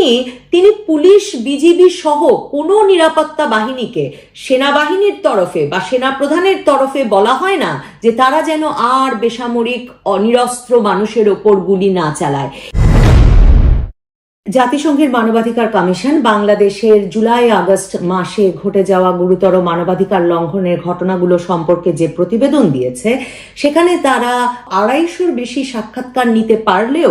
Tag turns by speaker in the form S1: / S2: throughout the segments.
S1: তেমনি তিনি police, BGB সহ কোনো নিরাপত্তা বাহিনীকে সেনাবাহিনীর তরফে বা সেনা প্রধানের তরফে বলা হয় না যে তারা যেন আর বেসামরিক, অনিরস্ত্র মানুষের ওপর গুলি না চালায়। জাতিসংঘের মানবাধিকার কমিশন বাংলাদেশের জুলাই আগস্ট মাসে ঘটে যাওয়া গুরুতর মানবাধিকার লঙ্ঘনের ঘটনাগুলো সম্পর্কে যে প্রতিবেদন দিয়েছে, সেখানে তারা আড়াইশোর বেশি সাক্ষাৎকার নিতে পারলেও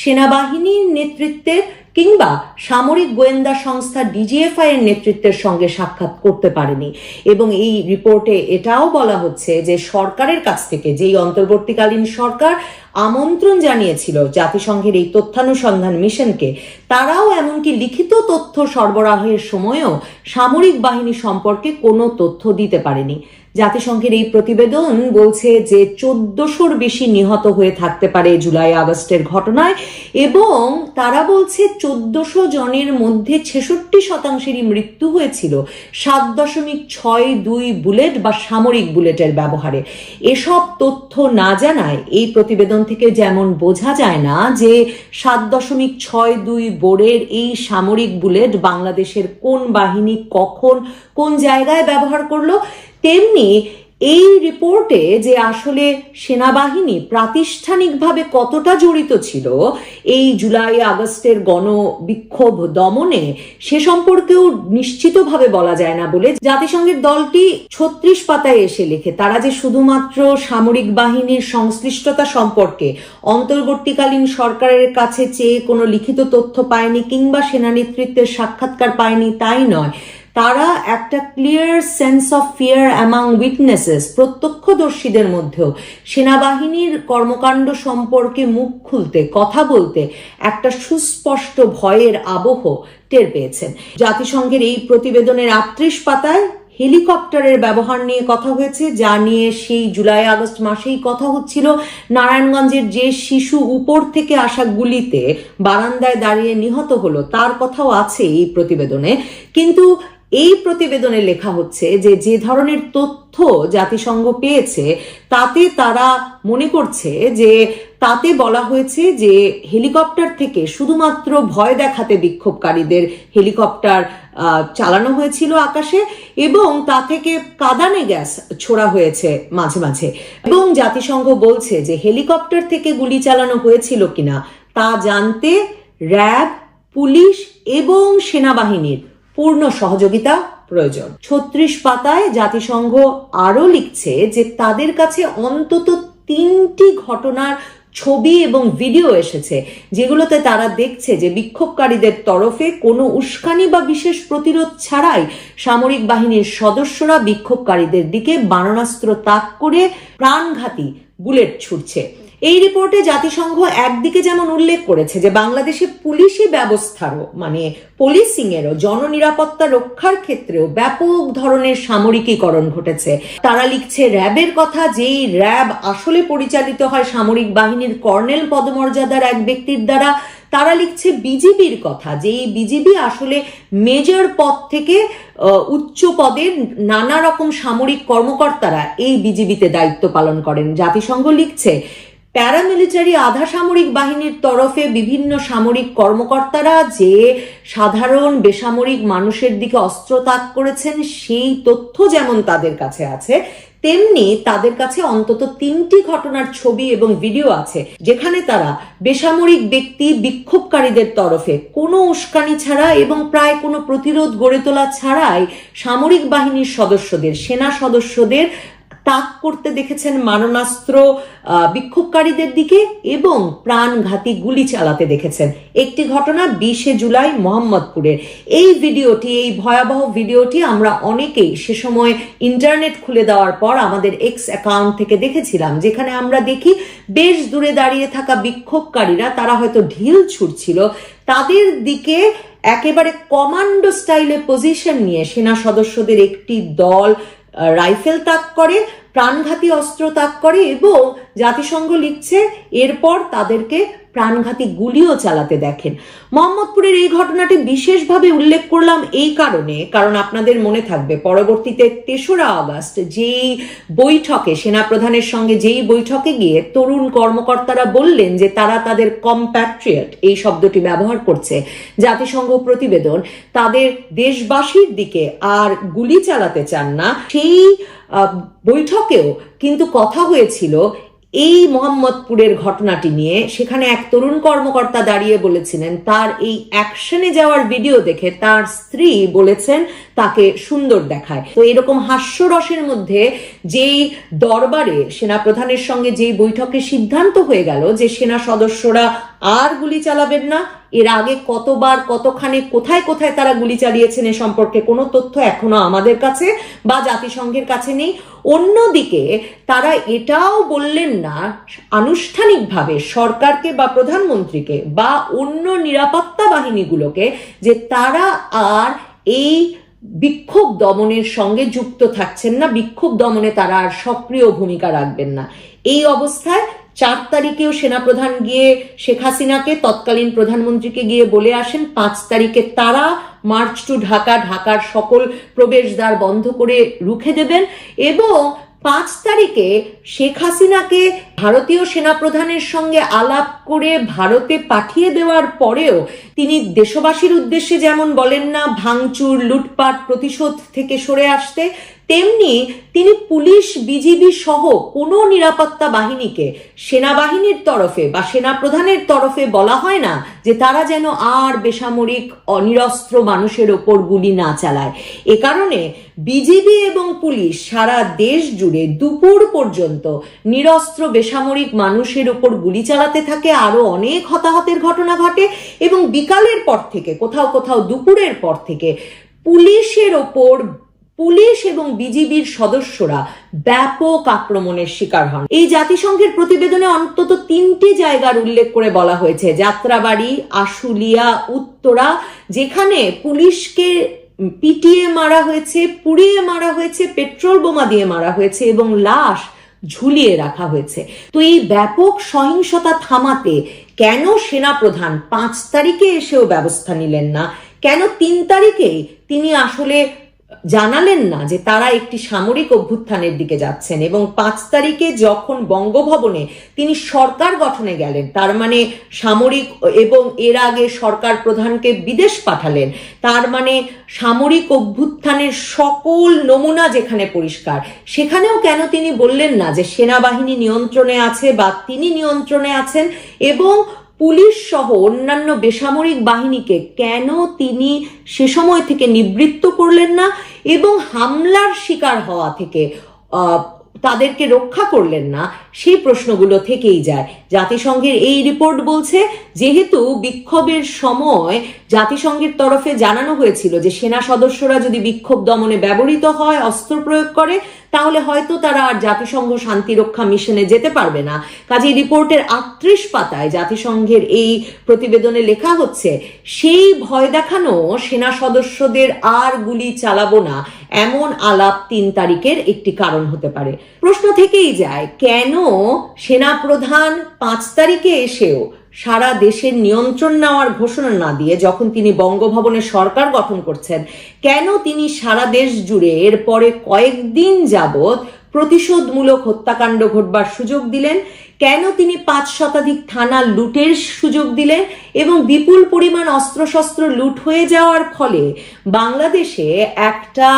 S1: সেনাবাহিনীর নেতৃত্বের কিংবা সামরিক গোয়েন্দা সংস্থা ডিজিএফআই এর নেতৃত্বের সঙ্গে সাক্ষাৎ করতে পারেনি। এবং এই রিপোর্টে এটাও বলা হচ্ছে যে সরকারের কাছ থেকে যেই অন্তর্বর্তীকালীন সরকার আমন্ত্রণ জানিয়েছিল জাতিসংঘের এই তথ্যানুসন্ধান মিশনকে, তারাও এমনকি লিখিত তথ্য সরবরাহের সময়ও সামরিক বাহিনী সম্পর্কে কোনো তথ্য দিতে পারেনি। জাতিসংঘের এই প্রতিবেদন বলছে যে চোদ্দশোর বেশি নিহত হয়ে থাকতে পারে জুলাই আগস্টের ঘটনায়, এবং তারা বলছে চোদ্দশো জনের মধ্যে ছেষট্টি শতাংশেরই মৃত্যু হয়েছিল। সাত দশমিক ছয় দুই বুলেট বা সামরিক বুলেটের ব্যবহারে। এসব তথ্য না জানায় এই প্রতিবেদন থেকে যেমন বোঝা যায় না যে সাত দশমিক ছয় দুই বোর্ডের এই সামরিক বুলেট বাংলাদেশের কোন বাহিনী কখন কোন জায়গায় ব্যবহার করল তেমনি এই রিপোর্টে যে আসলে সেনাবাহিনী প্রাতিষ্ঠানিকভাবে কতটা জড়িত ছিল, এই জুলাই আগস্টের গণ বিক্ষোভ দমনে সে সম্পর্কেও নিশ্চিতভাবে বলা যায় না বলে জাতিসংঘের দলটি ছত্রিশ পাতায় এসে লেখে। তারা যে শুধুমাত্র সামরিক বাহিনীর সংশ্লিষ্টতা সম্পর্কে অন্তর্বর্তীকালীন সরকারের কাছে চেয়ে কোনো লিখিত তথ্য পায়নি কিংবা সেনা নেতৃত্বের সাক্ষাৎকার পায়নি তাই নয়। তারা একটা clear sense of fear among witnesses প্রত্যক্ষদর্শীদের মধ্যেও। সেনাবাহিনীর কর্মকাণ্ড সম্পর্কে মুখ খুলতে, কথা বলতে একটা সুস্পষ্ট ভয়ের আবহ টের পেয়েছেন। জাতিসংঘের এই প্রতিবেদনের আটত্রিশ পাতায় হেলিকপ্টারের ব্যবহার নিয়ে কথা হয়েছে, যা নিয়ে সেই জুলাই আগস্ট মাসেই কথা হচ্ছিল। নারায়ণগঞ্জের যে শিশু উপর থেকে আসা গুলিতে বারান্দায় দাঁড়িয়ে নিহত হলো, তার কথাও আছে এই প্রতিবেদনে। কিন্তু এই প্রতিবেদনে লেখা হচ্ছে যে যে ধরনের তথ্য জাতিসংঘ পেয়েছে, তাতে তারা মনে করছে যে তাতে বলা হয়েছে যে হেলিকপ্টার থেকে শুধুমাত্র ভয় দেখাতে বিক্ষোভকারীদের হেলিকপ্টার চালানো হয়েছিল আকাশে এবং তা থেকে কাদানে গ্যাস ছোড়া হয়েছে মাঝে মাঝে। এবং জাতিসংঘ বলছে যে হেলিকপ্টার থেকে গুলি চালানো হয়েছিল কিনা তা জানতে র্যাব, পুলিশ এবং সেনাবাহিনীর পূর্ণ সহযোগিতা প্রয়োজন। ছত্রিশ পাতায় জাতিসংঘ আরও লিখছে যে তাদের কাছে অন্তত তিনটি ঘটনার ছবি এবং ভিডিও এসেছে, যেগুলোতে তারা দেখছে যে বিক্ষোভকারীদের তরফে কোনো উস্কানি বা বিশেষ প্রতিরোধ ছাড়াই সামরিক বাহিনীর সদস্যরা বিক্ষোভকারীদের দিকে বারণাস্ত্র তাক করে প্রাণঘাতী বুলেট ছুটছে এই রিপোর্টে জাতিসংঘ একদিকে যেমন উল্লেখ করেছে যে বাংলাদেশে পুলিশি ব্যবস্থারও মানে পুলিশিং এরও জননিরাপত্তা রক্ষার ক্ষেত্রেও ব্যাপক ধরনের সামরিকীকরণ ঘটেছে। তারা লিখছে, র্যাবের কথা, যেই র্যাব আসলে পরিচালিত হয় সামরিক বাহিনীর কর্নেল পদমর্যাদার এক ব্যক্তির দ্বারা, তারা লিখছে, বিজিবির কথা যে এই বিজিবি আসলে মেজর পদ থেকে উচ্চ পদের নানা রকম সামরিক কর্মকর্তারা এই বিজিবিতে দায়িত্ব পালন করেন। জাতিসংঘ লিখছে প্যারামিলিটারি আধা সামরিক বাহিনীর তরফে বিভিন্ন সামরিক কর্মকর্তারা যে সাধারণ বেসামরিক মানুষের দিকে অস্ত্র তাক করেছেন, সেই তথ্য যেমন তাদের কাছে আছে, তেমনি তাদের কাছে অন্তত তিনটি ঘটনার ছবি এবং ভিডিও আছে, যেখানে তারা বেসামরিক ব্যক্তি বিক্ষোভকারীদের তরফে কোনো উস্কানি ছাড়া এবং প্রায় কোনো প্রতিরোধ গড়ে তোলা ছাড়াই সামরিক বাহিনীর সদস্যদের, সেনা সদস্যদের তাক করতে দেখেছেন মারণাস্ত্র বিক্ষোভকারীদের দিকে এবং প্রাণঘাতী গুলি চালাতে দেখেছেন। একটি ঘটনা বিশে জুলাই মোহাম্মদপুরের। এই ভিডিওটি, এই ভয়াবহ ভিডিওটি আমরা অনেকেই সে সময় ইন্টারনেট খুলে দেওয়ার পর আমাদের এক্স অ্যাকাউন্ট থেকে দেখেছিলাম, যেখানে আমরা দেখি বেশ দূরে দাঁড়িয়ে থাকা বিক্ষোভকারীরা, তারা হয়তো ঢিল ছুটছিল তাদের দিকে একেবারে কমান্ডো স্টাইলে পজিশন নিয়ে সেনা সদস্যদের একটি দল রাইফেল তাক করে প্রাণঘাতী অস্ত্র তাক করে এবং জাতিসংঘ লিখছে, এরপর তাদেরকে প্রাণঘাতী গুলিও চালাতে দেখেন। মোহাম্মদপুরের এই ঘটনাটি বিশেষভাবে উল্লেখ করলাম এই কারণে, কারণ আপনাদের মনে থাকবে, পরবর্তীতে তেসরা আগস্ট যেই বৈঠকে, সেনাপ্রধানের সঙ্গে যেই বৈঠকে গিয়ে তরুণ কর্মকর্তারা বললেন যে তারা তাদের কম্প্যাট্রিয়েট এই শব্দটি ব্যবহার করছে, জাতিসংঘ প্রতিবেদন, তাদের দেশবাসীর দিকে আর গুলি চালাতে চান না, সেই বৈঠকেও কিন্তু কথা হয়েছিল এই মোহাম্মদপুরের ঘটনাটি নিয়ে। সেখানে এক তরুণ কর্মকর্তা দাঁড়িয়ে বলেছিলেন, তার এই অ্যাকশনে যাওয়ার ভিডিও দেখে তার স্ত্রী বলেছেন তাকে সুন্দর দেখায়। তো এরকম হাস্যরসের মধ্যে যেই দরবারে সেনাপ্রধানের সঙ্গে যেই বৈঠকে সিদ্ধান্ত হয়ে গেল যে সেনা সদস্যরা আর গুলি চালাবেন না এর আগে কতবার, কতখানে, কোথায় কোথায় তারা গুলি চালিয়েছেন এ সম্পর্কে কোনো তথ্য এখনও আমাদের কাছে বা জাতিসংঘের কাছে নেই। অন্যদিকে তারা এটাও বললেন না, আনুষ্ঠানিকভাবে সরকারকে বা প্রধানমন্ত্রীকে বা অন্য নিরাপত্তা বাহিনীগুলোকে যে তারা আর এই বিক্ষোভ দমনের সঙ্গে যুক্ত থাকছেন না, বিক্ষোভ দমনে তারা আর সক্রিয় ভূমিকা রাখবেন না। এই অবস্থায় চার তারিখেও সেনাপ্রধান গিয়ে শেখ হাসিনাকে, তৎকালীন প্রধানমন্ত্রীকে গিয়ে বলে আসেন, পাঁচ তারিখে তারা মার্চ টু ঢাকা, ঢাকার সকল প্রবেশদ্বার বন্ধ করে রুখে দেবেন এবং পাঁচ তারিখে শেখ হাসিনাকে ভারতীয় সেনাপ্রধানের সঙ্গে আলাপ করে ভারতে পাঠিয়ে দেওয়ার পরেও তিনি দেশবাসীর উদ্দেশ্যে যেমন বলেন না, ভাঙচুর, লুটপাট, প্রতিশোধ থেকে সরে আসতে তেমনি তিনি পুলিশ, বিজিবি সহ কোনো নিরাপত্তা বাহিনীকে সেনাবাহিনীর তরফে বা সেনাপ্রধানের তরফে বলা হয় না যে তারা যেন আর বেসামরিক, অনিরস্ত্র মানুষের ওপর গুলি না চালায়। এ কারণে বিজিবি এবং পুলিশ সারা দেশ জুড়ে দুপুর পর্যন্ত নিরস্ত্র, বেসামরিক মানুষের ওপর গুলি চালাতে থাকে। আরও অনেক হতাহতের ঘটনা ঘটে এবং বিকালের পর থেকে, কোথাও কোথাও দুপুরের পর থেকে পুলিশের ওপর পুলিশ এবং বিজিবির সদস্যরা ব্যাপক আক্রমণের শিকার হন। এই জাতিসংঘের প্রতিবেদনে অন্তত তিনটি জায়গার উল্লেখ করে বলা হয়েছে। যাত্রাবাড়ি, আশুলিয়া, উত্তরা, যেখানে পুলিশকে পিটিয়ে মারা হয়েছে, পুড়িয়ে মারা হয়েছে, পেট্রোল বোমা দিয়ে মারা হয়েছে এবং লাশ ঝুলিয়ে রাখা হয়েছে। তো এই ব্যাপক সহিংসতা থামাতে কেন সেনাপ্রধান পাঁচ তারিখে এসেও ব্যবস্থা নিলেন না? কেন তিন তারিখেই তিনি আসলে জানালেন না যে তারা একটি সামরিক অভ্যুত্থানের দিকে যাচ্ছেন এবং পাঁচ তারিখে যখন বঙ্গভবনে তিনি সরকার গঠনে গেলেন, তার মানে সামরিক এবং এর আগে সরকার প্রধানকে বিদেশ পাঠালেন, তার মানে সামরিক অভ্যুত্থানের সকল নমুনা যেখানে পরিষ্কার, সেখানেও কেন তিনি বললেন না যে সেনাবাহিনী নিয়ন্ত্রণে আছে বা তিনি নিয়ন্ত্রণে আছেন এবং পুলিশ সহ অন্যান্য বেসামরিক বাহিনীকে কেন তিনি সে সময় থেকে নিবৃত্ত করলেন না এবং হামলার শিকার হওয়া থেকে তাদেরকে রক্ষা করলেন না, সেই প্রশ্নগুলো থেকেই যায়। জাতিসংঘের এই রিপোর্ট বলছে, যেহেতু বিক্ষোভের সময় জাতিসংঘের তরফে জানানো হয়েছিল যে সেনা সদস্যরা যদি বিক্ষোভ দমনে ব্যবহৃত হয়, অস্ত্র প্রয়োগ করে, তাহলে হয়তো তারা আর জাতিসংঘ শান্তিরক্ষা মিশনে যেতে পারবে না। কাজে রিপোর্টের আটত্রিশ পাতায় জাতিসংঘের এই প্রতিবেদনে লেখা হচ্ছে, সেই ভয় দেখানো সেনা সদস্যদের আর গুলি চালাবো না, এমন আলাপ তিন তারিখের একটি কারণ হতে পারে। প্রশ্ন থেকেই যায়, কেন সেনাপ্রধান পাঁচ তারিখে এসেও সারা দেশের নিয়ন্ত্রণ নেওয়ার ঘোষণা না দিয়ে যখন তিনি বঙ্গভবনে সরকার গঠন করছেন, কেন তিনি সারা দেশ জুড়ে এরপরে কয়েকদিন যাবৎ প্রতিশোধমূলক হত্যাকাণ্ড ঘটবার সুযোগ দিলেন? কেন তিনি পাঁচ শতাধিক থানা লুটের সুযোগ দিলেন? এবং বিপুল পরিমাণ অস্ত্রশস্ত্র লুট হয়ে যাওয়ার ফলে বাংলাদেশে একটা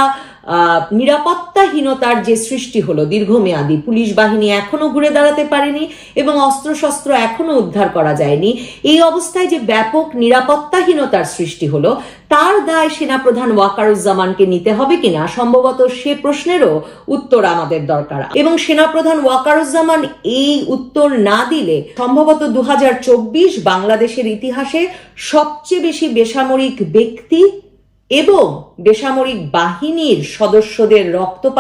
S1: নিরাপত্তাহীনতার যে সৃষ্টি হলো, দীর্ঘমেয়াদী পুলিশ বাহিনী এখনও ঘুরে দাঁড়াতে পারেনি এবং অস্ত্রশস্ত্র এখনও উদ্ধার করা যায়নি। এই অবস্থায় যে ব্যাপক নিরাপত্তাহীনতার সৃষ্টি হলো, তার দায় সেনাপ্রধান ওয়াকারুজ্জামানকে নিতে হবে কিনা, সম্ভবত সে প্রশ্নেরও উত্তর আমাদের দরকার। এবং সেনাপ্রধান ওয়াকারুজ্জামান এই উত্তর না দিলে সম্ভবত দু হাজার চব্বিশ বাংলাদেশের ইতিহাসে সবচেয়ে বেশি বেসামরিক ব্যক্তি এবং বেসামরিক বাহিনীর সদস্যদের রক্তপাত